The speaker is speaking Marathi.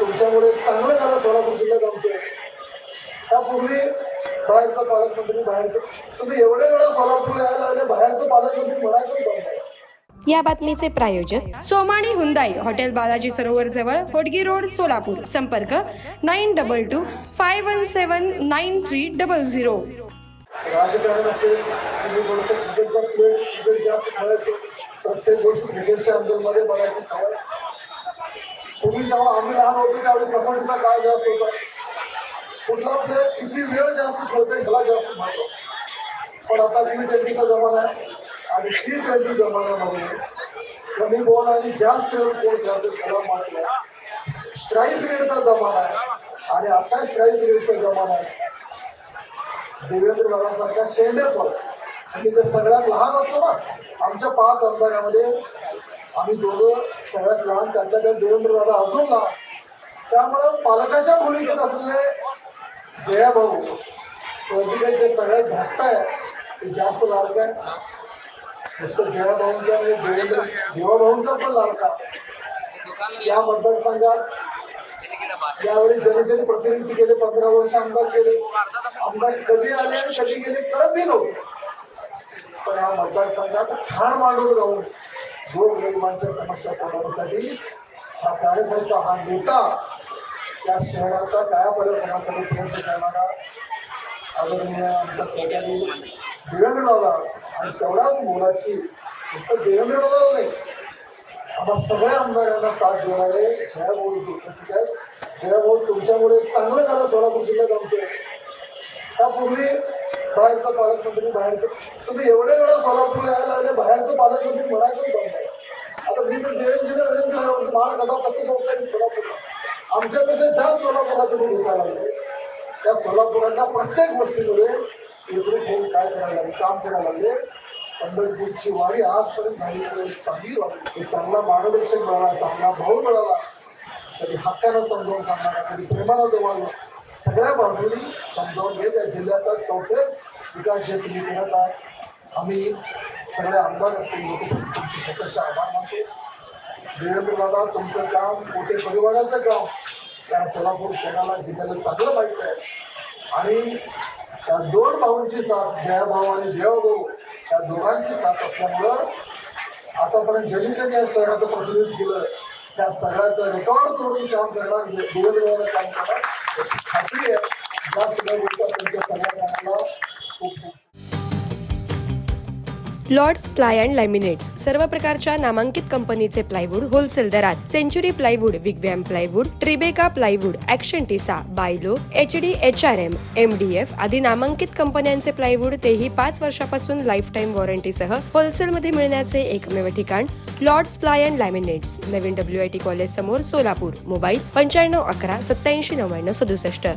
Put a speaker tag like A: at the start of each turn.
A: तुमच्यामुळे चांगलं झालं सोलापूर जिल्ह्यात आमचं त्यापूर्वी बाहेरचं पालकमंत्री बाहेरचं तुम्ही एवढे वेळा सोलापूरला यायला लागले बाहेरचं पालकमंत्री म्हणायचं बंद.
B: या बातमीचे प्रायोजक सोमाणी हुंदाई हॉटेल बालाजी सरोवर जवळ होडगी रोड सोलापूर. संपर्क nine double two five one seven nine three double zero.
A: राजकारण असेल तुम्ही क्रिकेटचा क्रिकेट जास्त खेळायचो प्रत्येक गोष्ट क्रिकेटच्या अंदरमध्ये बघायची सवय. पूर्वी जेव्हा आम्ही लहान होतो त्यावेळी कसोटीचा काळ जास्त होता? कुठला प्लेअर किती वेळ जास्त खेळतो ह्याला जास्त म्हणतो पण आता टी ट्वेंटीचा जमाना आहे आणि टी ट्वेंटी जमान्यामध्ये कमी बॉल आणि जास्त कोण खेळतो त्याला म्हटलं स्ट्राईक रेडचा जमाना आहे आणि अशा स्ट्राईक रेडचा जमाना आहे. देवेंद्र दादासारखा शेंडे पडत म्हणजे ते सगळ्यात लहान होतो ना आमच्या पाच आमदारामध्ये आम्ही दोघं सगळ्यात लहान त्यातल्या त्यात देवेंद्र दादा अजून लहान. त्यामुळं पालकाच्या भूमिकेत असलेले जया भाऊ सहजिकच जे सगळ्यात धाकट आहे. ते जास्त लाडक आहे. नुसतं जया भाऊंच्या म्हणजे देवेंद्र जीवा भाऊंचा पण लाडका या मतदारसंघात यावेळी जनतेने प्रतिनिधी केले पंधरा वर्ष आमदार केले. आमदार कधी आले आणि कधी गेले कळत नव्हते पण या मतदारसंघात ठाण मांडून राहून गृहनिर्माणच्या समस्या सोडवण्यासाठी हा कार्यकर्ता हा नेता त्या शहराचा कायापालट होण्यासाठी प्रयत्न करणारा आदरणीय आमच्या सहकारी देवेंद्र दादा आणि तेवढ्याच मोलाची नुसतं देवेंद्र दादा नाही. आम्हा सगळ्या आमदारांना साथ देणारे जयाभाऊ उपस्थित आहेत. जयाभाऊ तुमच्यामुळे चांगलं झालं सोलापूर जिल्ह्यात आमचं. त्यापूर्वी बाहेरचं पालकमंत्री बाहेरचं तुम्ही एवढे वेळा सोलापूरला यायला लागले बाहेरचं पालकमंत्री म्हणायचं बंद आता मी तर देवेंद्रजीला विनंती आहे होती मला कसं करता येईल सोलापूरला आमच्यापेक्षा जास्त सोलापूरला तुम्ही दिसायला लागले. त्या सोलापुरांना प्रत्येक गोष्टीमध्ये एकूण होऊन काय करायला लागले काम करायला लागले. पंढरपूरची वारी आजपर्यंत झाली चांगली वारी. चांगला मार्गदर्शन मिळाला चांगला भाऊ मिळाला कधी हक्कानं समजावून सांगणारा कधी प्रेमाला जवळ सगळ्या बाजूनी समजावून घेत या जिल्ह्याचा चौथे विकास जे तुम्ही करत आहात आम्ही सगळे आमदार असतील लोक तुमचे स्वतःचे आभार मानतो. देवेंद्र दादा तुमचं काम मोठे परिवाराचं काम. त्या सोलापूर शहराला जिल्ह्याला चांगलं माहिती आहे. आणि त्या दोन भाऊंची साथ जयाभाऊ आणि देवाभाऊ त्या दोघांची साथ असल्यामुळं आतापर्यंत जनीचं ज्या शहराचं प्रतिनिधित्व केलं त्या सगळ्याचं रेकॉर्ड तोडून काम करणार देवेंद्र दादा काम करणार याची खात्री आहे ज्या सगळ्या गोष्टी तुमच्या सगळ्या कामाला खूप खूप
B: लॉर्ड्स प्लाय अँड लॅमिनेट्स सर्व प्रकारच्या नामांकित कंपनीचे प्लायवूड होलसेल दरात Century plywood Wigwam plywood Tribeca plywood Action Tesa बायलो H D H R M M D F आदी नामांकित कंपन्यांचे प्लायवूड तेही पाच वर्षापासून लाईफ टाईम वॉरंटीसह होलसेलमध्ये मिळण्याचे एकमेव ठिकाण लॉर्ड्स प्लाय अँड लॅमिनेट्स. नवीन डब्ल्यू आय टी कॉलेज समोर सोलापूर. मोबाईल पंच्याण्णव अकरा सत्याऐंशी नव्याण्णव सदुसष्ट.